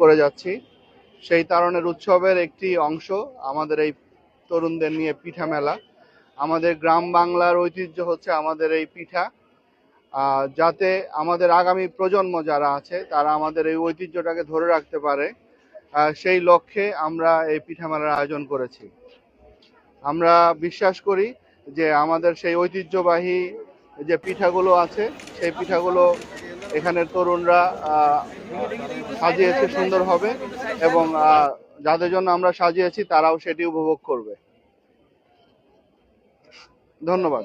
করে যাচ্ছি। সেই তারণের উৎসবের একটি অংশ আমাদের এই তরুণদের নিয়ে পিঠা মেলা। আমাদের গ্রাম বাংলার ঐতিহ্য হচ্ছে আমাদের এই পিঠা। যাতে আমাদের আগামী প্রজন্ম যারা আছে, তারা আমাদের এই ঐতিহ্যটাকে ধরে রাখতে পারে। সেই লক্ষ্যে আমরা এই পিঠা মেলার আয়োজন করেছি। আমরা বিশ্বাস করি যে আমাদের সেই ঐতিহ্যবাহী যে পিঠাগুলো আছে, সেই পিঠাগুলো এখানের তরুণরা সাজিয়েছে সুন্দর হবে এবং যাদের জন্য আমরা সাজিয়েছি তারাও সেটি উপভোগ করবে। ধন্যবাদ।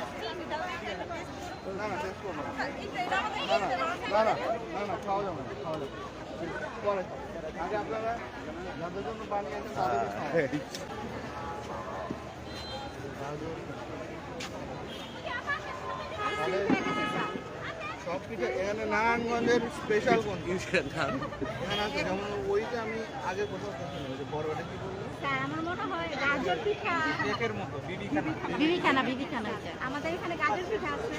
না না না না খাওয়া যাবে না খাওয়া যাবে পরে আগে আপনারা। সব পিঠে এখানে নারায়ণগঞ্জের স্পেশাল কোন যেমন ওইটা আমি আগে কোথাও বড়টা কি বললেন স্যার আমার মনে হয় গাজর পিঠা বিবিখানা বিবিখানা আমাদের এখানে গাজর পিঠা আছে।